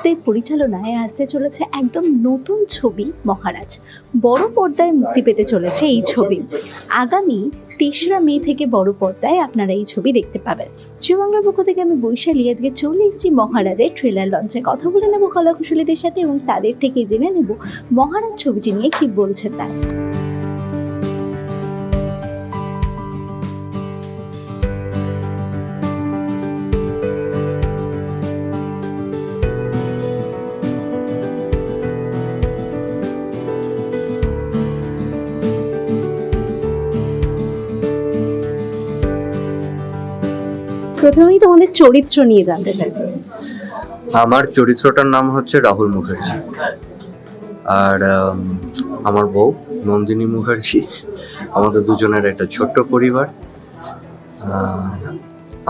বন্দ্যোপাধ্যায়ের পরিচালনায় আসতে চলেছে একদম নতুন ছবি মহারাজ। বড় পর্দায় মুক্তি পেতে চলেছে এই ছবি। আগামী তেসরা মে থেকে বড় পর্দায় আপনারা এই ছবি দেখতে পাবেন। জিও পক্ষ থেকে আমি বৈশালী। আজকে চলে এসেছি মহারাজের ট্রেলার লঞ্চে কথা বলে নেব কলাকুশলীদের সাথে এবং তাদের থেকে জেনে নেব মহারাজ ছবিটি নিয়ে কি বলছে তারা। প্রথমেই তোমাদের চরিত্র নিয়ে জানতে চাই। আমার চরিত্রটার নাম হচ্ছে রাহুল মুখার্জি। আর আমার বউ নন্দিনী মুখার্জি, আমাদের দুজনের একটা ছোট্ট পরিবার।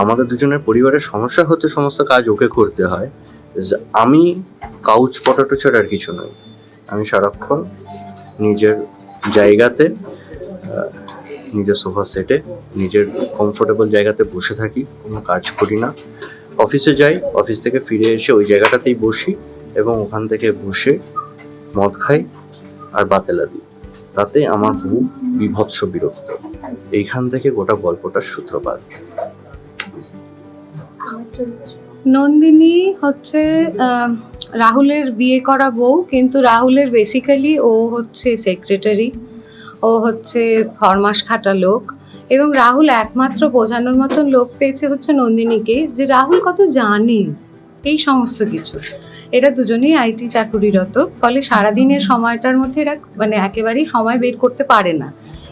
আমাদের দুজনের পরিবারের সমস্যা হতে সমস্ত কাজ ওকে করতে হয়। আমি কাউচ পটাটো ছাড়া আর কিছু নই। আমি সারাক্ষণ নিজের জায়গাতে নিজের সোফা সেটে, নিজের কমফোর্টেবল জায়গাতে বসে থাকি, কোনো কাজ করি না। অফিসে যাই, অফিস থেকে ফিরে এসে ওই জায়গাটাতেই বসি এবং ওখান থেকে বসে মদ খাই আর বাতেলা দিই। তাতে আমার বউ বিভৎস বিরক্ত। এইখান থেকে গোটা গল্পটার সূত্রপাত। নন্দিনী হচ্ছে রাহুলের বিয়ে করা বউ, কিন্তু রাহুলের বেসিক্যালি ও হচ্ছে সেক্রেটারি ও হচ্ছে ফরমাস খাটা লোক এবং রাহুল একমাত্র বোঝানোর মতন লোক পেয়েছে হচ্ছে নন্দিনীকে, যে রাহুল কত জানে এই সমস্ত কিছু। এরা দুজনেই আইটি চাকুরিরত, ফলে সারাদিনের সময়টার মধ্যে এরা মানে একেবারেই সময় বের করতে পারে না।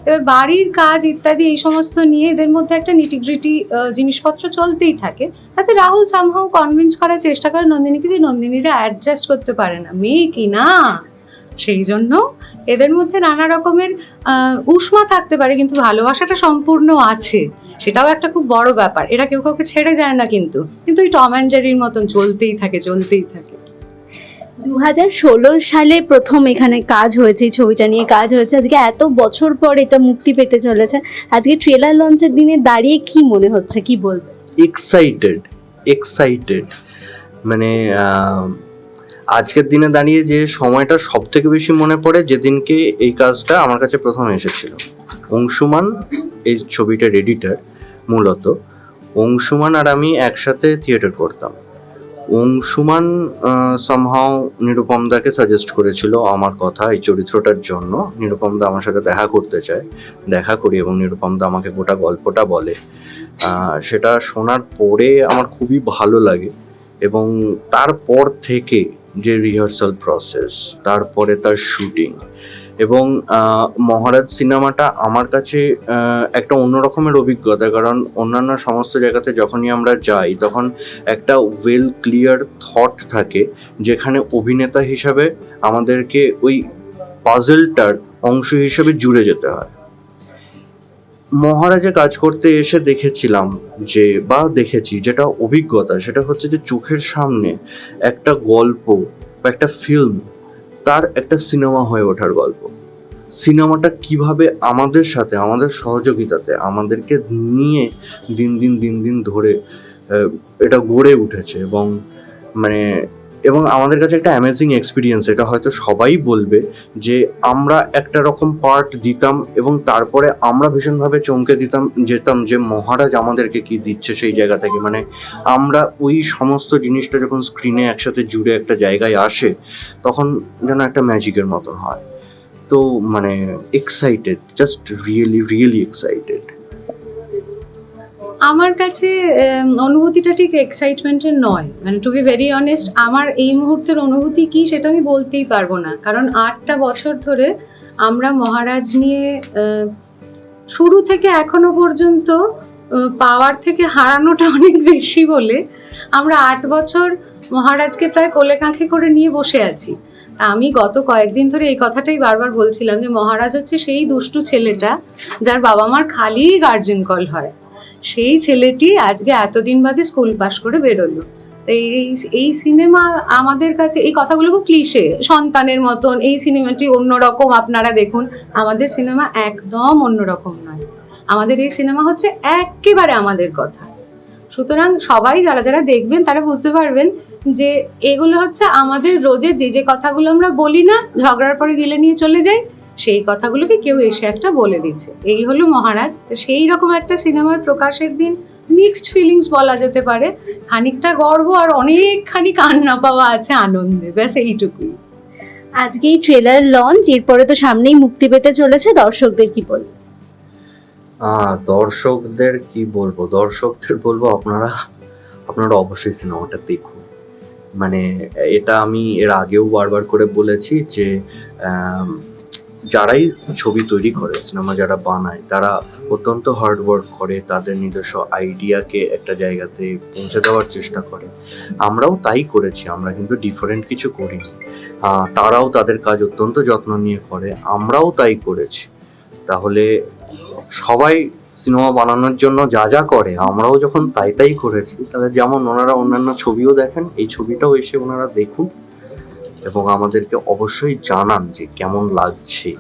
এবার বাড়ির কাজ ইত্যাদি এই সমস্ত নিয়ে এদের মধ্যে একটা নিটিগ্রিটি জিনিসপত্র চলতেই থাকে। তাতে রাহুল সামহাও কনভিন্স করার চেষ্টা করে নন্দিনীকে যে নন্দিনীরা অ্যাডজাস্ট করতে পারে না। মেয়ে কি না? সেই জন্য এদের মধ্যে নানা রকমের উষ্মা থাকতে পারে কিন্তু ভালোবাসাটা সম্পূর্ণ আছে। সেটাও একটা খুব বড় ব্যাপার। এরা কেউ কাউকে ছেড়ে যায় না কিন্তু। কিন্তু ওই টম অ্যান্ড জেরির মতন চলতেই থাকে চলতেই থাকে। দু হাজার ষোলো সালে প্রথম এখানে কাজ হয়েছে এই ছবিটা নিয়ে কাজ হয়েছে। আজকে এত বছর পর এটা মুক্তি পেতে চলেছে। আজকে ট্রেলার লঞ্চের দিনে দাঁড়িয়ে কি মনে হচ্ছে? কি বলবে? এক্সাইটেড এক্সাইটেড মানে আজকের দিনে দাঁড়িয়ে যে সময়টা সব থেকে বেশি মনে পড়ে, যেদিনকে এই কাজটা আমার কাছে প্রথম এসেছিল। অংশুমান, এই ছবিটার এডিটার মূলত। অংশুমান আর আমি একসাথে থিয়েটার করতাম। অংশুমান সামহাও নিরুপম দাকে সাজেস্ট করেছিল আমার কথা, এই চরিত্রটার জন্য। নিরুপম দা আমার সাথে দেখা করতে চায়। দেখা করি এবং নিরুপম দা আমাকে গোটা গল্পটা বলে। সেটা শোনার পরে আমার খুবই ভালো লাগে এবং তারপর থেকে যে রিহার্সাল প্রসেস তারপরে তার শুটিং এবং মহারাজ সিনেমাটা আমার কাছে একটা অন্য রকমের অভিজ্ঞতা। কারণ অন্যান্য সমস্ত জায়গাতে যখনই আমরা যাই, তখন একটা ওয়েল ক্লিয়ার থট থাকে, যেখানে অভিনেতা হিসাবে আমাদেরকে ওই পাজলটার অংশ হিসেবে জুড়ে যেতে হয়। মহারাজে কাজ করতে এসে দেখেছিলাম যে, বা দেখেছি যেটা অভিজ্ঞতা, সেটা হচ্ছে যে চোখের সামনে একটা গল্প বা একটা ফিল্ম তার একটা সিনেমা হয়ে ওঠার গল্প। সিনেমাটা কীভাবে আমাদের সাথে, আমাদের সহযোগিতাতে, আমাদেরকে নিয়ে দিন দিন দিন দিন ধরে এটা গড়ে উঠেছে এবং মানে এবং আমাদের কাছে একটা অ্যামেজিং এক্সপিরিয়েন্স এটা হয়তো সবাই বলবে যে আমরা একটা রকম পার্ট দিতাম এবং তারপরে আমরা ভীষণভাবে চমকে দিতাম, যেতাম যে মহারাজ আমাদেরকে কি দিচ্ছে সেই জায়গা থেকে। মানে আমরা ওই সমস্ত জিনিসটা যখন স্ক্রিনে একসাথে জুড়ে একটা জায়গায় আসে, তখন যেন একটা ম্যাজিকের মতন হয়। তো মানে excited just really really excited আমার কাছে অনুভূতিটা ঠিক এক্সাইটমেন্টের নয়। মানে টু বি ভেরি অনেস্ট আমার এই মুহূর্তের অনুভূতি কি সেটা আমি বলতেই পারব না। কারণ আটটা বছর ধরে আমরা মহারাজ নিয়ে শুরু থেকে এখনও পর্যন্ত পাওয়ার থেকে হারানোটা অনেক বেশি বলে আমরা আট বছর মহারাজকে প্রায় কোলে কাঁখে করে নিয়ে বসে আছি। আমি গত কয়েকদিন ধরে এই কথাটাই বারবার বলছিলাম যে মহারাজ হচ্ছে সেই দুষ্টু ছেলেটা যার বাবা মার খালি গার্জেন কল হয়। সেই ছেলেটি আজকে এতদিন বাদে স্কুল পাশ করে বেরোলো। এই এই সিনেমা আমাদের কাছে, এই কথাগুলো খুব ক্লিশে, সন্তানের মতন, এই সিনেমাটি অন্যরকম আপনারা দেখুন, আমাদের সিনেমা একদম অন্যরকম নয়। আমাদের এই সিনেমা হচ্ছে একেবারে আমাদের কথা। সুতরাং সবাই যারা যারা দেখবেন, তারা বুঝতে পারবেন যে এগুলো হচ্ছে আমাদের রোজের যে যে কথাগুলো আমরা বলি না, ঝগড়ার পরে গিলে নিয়ে চলে যাই সেই কথাগুলোকে কেউ এসে একটা বলে দিচ্ছে। এই হলো মহারাজ। তো সেই রকম একটা সিনেমার প্রকাশের দিন মিক্সড ফিলিংস বলা যেতে পারে। খানিকটা গর্ব আর অনেকখানি কান্না পাওয়া আছে আনন্দে। ব্যাস এইটুকুই। আজকেই ট্রেলার লঞ্চ এরপরে তো সামনেই মুক্তি পেতে চলেছে। দর্শকদের কি বলব দর্শকদের কি বলব? দর্শকদের বলব আপনারা আপনারা অবশ্যই সিনেমাটা দেখুন। মানে এটা আমি এর আগেও বারবার করে বলেছি যে যারাই ছবি তৈরি করে সিনেমা যারা বানায় তারা অত্যন্ত হার্ড ওয়ার্ক করে তাদের নিজস্ব আইডিয়াকে একটা জায়গাতে পৌঁছে দেওয়ার চেষ্টা করে। আমরাও তাই করেছি আমরা কিন্তু ডিফারেন্ট কিছু আহ, তারাও তাদের কাজ অত্যন্ত যত্ন নিয়ে করে আমরাও তাই করেছি। তাহলে সবাই সিনেমা বানানোর জন্য যা যা করে আমরাও যখন তাই তাই করেছি তাহলে যেমন ওনারা অন্যান্য ছবিও দেখেন এই ছবিটাও এসে ওনারা দেখুন এবং আমাদেরকে অবশ্যই জানান যে কেমন লাগছে।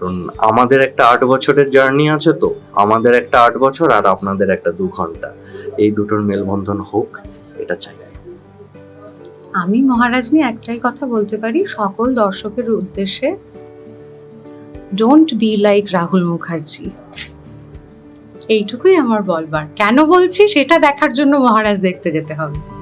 কারণ আমাদের একটা আট বছরের জার্নি আছে তো, আমাদের একটা আট বছর আর আপনাদের একটা দু ঘণ্টা। এই দুটোর মেলবন্ধন হোক, এটা চাই। আমি মহারাজ নিয়ে একটাই কথা বলতে পারি, সকল দর্শকের উদ্দেশ্যে don't be like Rahul Mukherjee. এইটুকুই আমার বলবার। কেন বলছি? সেটা দেখার জন্য মহারাজ দেখতে যেতে হবে।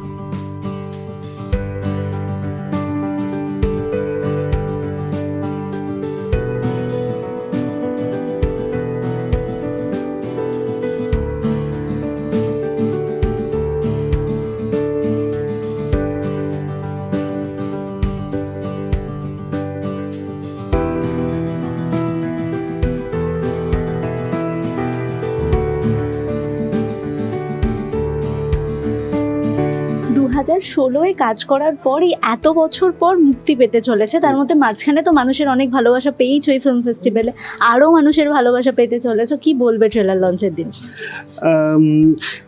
হাজার ষোলোয় কাজ করার পরই এত বছর পর মুক্তি পেতে চলেছে। তার মধ্যে মাঝখানে তো মানুষের অনেক ভালোবাসা পেয়েইছ ওই ফিল্ম ফেস্টিভ্যালে আরও মানুষের ভালোবাসা পেতে চলেছে। কি বলবে ট্রেলার লঞ্চের দিন?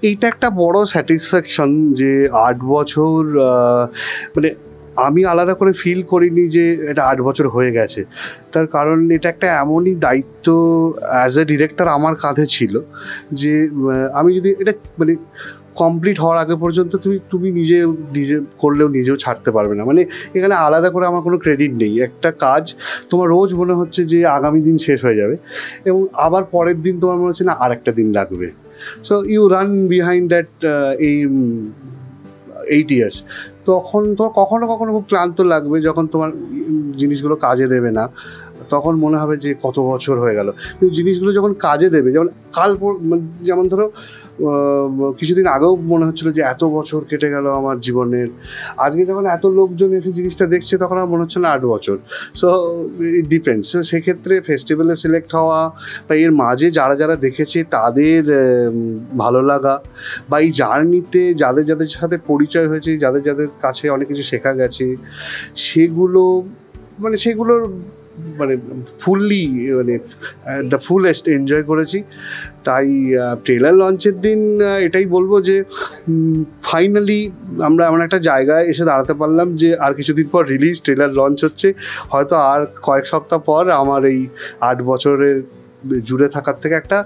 এইটা একটা বড় স্যাটিসফ্যাকশন যে আট বছর মানে আমি আলাদা করে ফিল করিনি যে এটা আট বছর হয়ে গেছে। তার কারণ এটা একটা এমনই দায়িত্ব অ্যাজ এ ডিরেক্টর আমার কাঁধে ছিল যে আমি যদি এটা মানে কমপ্লিট হওয়ার আগে পর্যন্ত তুমি তুমি নিজে নিজে করলেও নিজেও ছাড়তে পারবে না। মানে এখানে আলাদা করে আমার কোনো ক্রেডিট নেই। একটা কাজ তোমার রোজ মনে হচ্ছে যে আগামী দিন শেষ হয়ে যাবে এবং আবার পরের দিন তোমার মনে হচ্ছে না আর একটা দিন লাগবে। So you run behind that এই এইট ইয়ার্স তখন তোমার কখনো কখনো খুব ক্লান্ত লাগবে যখন তোমার জিনিসগুলো কাজে দেবে না। তখন মনে হবে যে কত বছর হয়ে গেল। কিন্তু জিনিসগুলো যখন কাজে দেবে, যেমন কাল মানে যেমন ধরো কিছুদিন আগেও মনে হচ্ছিল যে এত বছর কেটে গেল আমার জীবনের। আজকে যখন এত লোকজন এসে জিনিসটা দেখছে, তখন আমার মনে হচ্ছে না আট বছর। সো ইট ডিপেন্ডস সো সেক্ষেত্রে ফেস্টিভ্যালে সিলেক্ট হওয়া বা এর মাঝে যারা যারা দেখেছে, তাদের ভালো লাগা বা এই জার্নিতে যাদের যাদের সাথে পরিচয় হয়েছে, যাদের যাদের কাছে অনেক কিছু শেখা গেছে, সেগুলো মানে সেগুলোর মানে ফুললি মানে দ্য ফুলেস্ট এনজয় করেছি। তাই ট্রেলার লঞ্চের দিন এটাই বলব যে ফাইনালি আমরা এমন একটা জায়গায় এসে দাঁড়াতে পারলাম যে আর কিছুদিন পর রিলিজ ট্রেলার লঞ্চ হচ্ছে। হয়তো আর কয়েক সপ্তাহ পর আমার এই আট বছরের জুড়ে থাকার থেকে একটা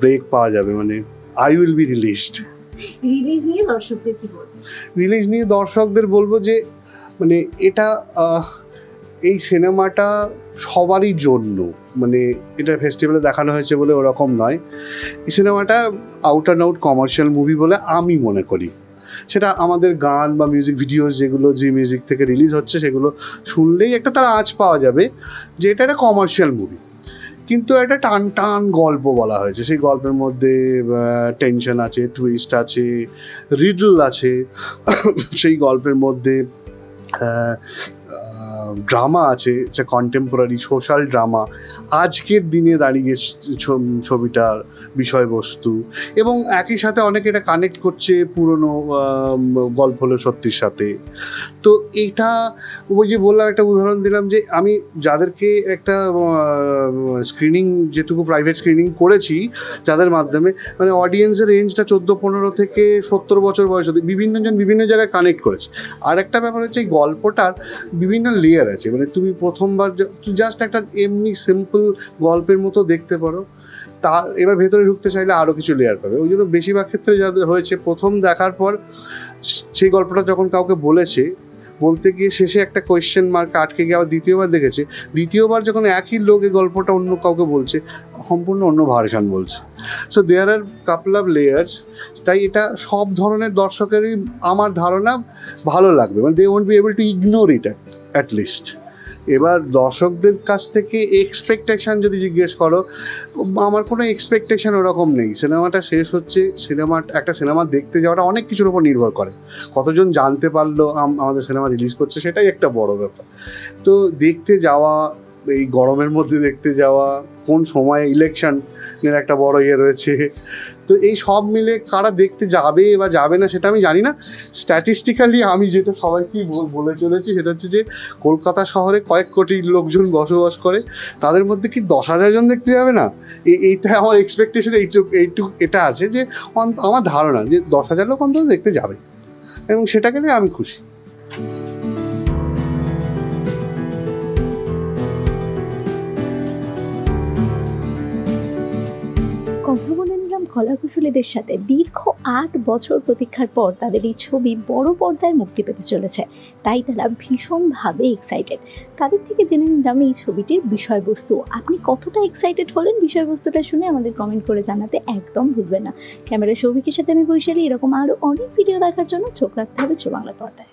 ব্রেক পাওয়া যাবে। মানে I will be released release নিয়ে দর্শকদের কি বলব? রিলিজ নিয়ে দর্শকদের বলব যে মানে এটা এই সিনেমাটা সবারই জন্য মানে এটা ফেস্টিভ্যালে দেখানো হয়েছে বলে ওরকম নয়। এই সিনেমাটা out and out commercial movie বলে আমি মনে করি। সেটা আমাদের গান বা মিউজিক ভিডিওস যেগুলো, যে মিউজিক থেকে রিলিজ হচ্ছে সেগুলো শুনলেই একটা তার আঁচ পাওয়া যাবে যে এটা একটা কমার্শিয়াল মুভি কিন্তু একটা টান টান গল্প বলা হয়েছে। সেই গল্পের মধ্যে টেনশন আছে টুইস্ট আছে রিডল আছে। সেই গল্পের মধ্যে ড্রামা আছে যে কন্টেম্পোরারি সোশ্যাল ড্রামা আজকের দিনে দাঁড়িয়ে ছবিটার বিষয়বস্তু এবং একই সাথে অনেকে এটা কানেক্ট করছে পুরনো গল্প হলো সত্যির সাথে। তো এটা ওই যে বললাম একটা উদাহরণ দিলাম যে আমি যাদেরকে একটা স্ক্রিনিং যেটুকু প্রাইভেট স্ক্রিনিং করেছি যাদের মাধ্যমে মানে অডিয়েন্সের রেঞ্জটা চোদ্দ, পনেরো থেকে সত্তর বছর বয়স অবধি বিভিন্ন জন বিভিন্ন জায়গায় কানেক্ট করেছে। আর একটা ব্যাপার হচ্ছে এই গল্পটার বিভিন্ন লেয়ার আছে। মানে তুমি প্রথমবার জাস্ট একটা এমনি সিম্পল গল্পের মতো দেখতে পারো। তা এবার ভেতরে ঢুকতে চাইলে আরও কিছু লেয়ার পাবে। ওই জন্য বেশিরভাগ ক্ষেত্রে যাদের হয়েছে, প্রথম দেখার পর সেই গল্পটা যখন কাউকে বলেছে, বলতে গিয়ে শেষে একটা কোয়েশ্চেন মার্ক আটকে গিয়ে আবার দ্বিতীয়বার দেখেছে। দ্বিতীয়বার যখন একই লোক এই গল্পটা অন্য কাউকে বলছে, সম্পূর্ণ অন্য ভার্সান বলছে। So there are couple of layers তাই এটা সব ধরনের দর্শকেরই আমার ধারণা ভালো লাগবে। মানে they won't be able to ignore it at least এবার দর্শকদের কাছ থেকে এক্সপেকটেশন যদি জিজ্ঞেস করো, আমার কোনো এক্সপেকটেশন ওরকম নেই। সিনেমাটা শেষ হচ্ছে, সিনেমা, একটা সিনেমা দেখতে যাওয়াটা অনেক কিছুর উপর নির্ভর করে। কতজন জানতে পারল আম- আমাদের সিনেমা রিলিজ করছে, সেটাই একটা বড় ব্যাপার। তো দেখতে যাওয়া এই গরমের মধ্যে দেখতে যাওয়া, কোন সময়ে ইলেকশন এর একটা বড় ইয়ে রয়েছে। তো এই সব মিলে কারা দেখতে যাবে বা যাবে না সেটা আমি জানি না। স্ট্যাটিস্টিক্যালি আমি যেটা সবাইকেই বল- চলেছি সেটা হচ্ছে যে, কলকাতা শহরে কয়েক কোটি লোকজন বসবাস করে, তাদের মধ্যে কি দশ হাজার জন দেখতে যাবে না? এইটা আমার এক্সপেকটেশন এইটুক এইটুক, এটা আছে যে আমার ধারণা যে দশ হাজার লোক অন্তত দেখতে যাবে। এবং সেটাকে নিয়ে আমি খুশি। কথা কলাকুশলীদের সাথে দীর্ঘ আট বছর প্রতীক্ষার পর তাদের এই ছবি বড় পর্দায় মুক্তি পেতে চলেছে। তাই তারা ভীষণভাবে এক্সাইটেড তাদের থেকে জেনে নিলাম এই ছবিটির বিষয়বস্তু। আপনি কতটা এক্সাইটেড হলেন বিষয়বস্তুটা শুনে আমাদের কমেন্ট করে জানাতে একদম ভুলবেন না। ক্যামেরা সৌভিকের সাথে আমি বৈশালী। এরকম আরও অনেক ভিডিও দেখার জন্য চোখ রাখতে হবে বাংলা পর্দায়।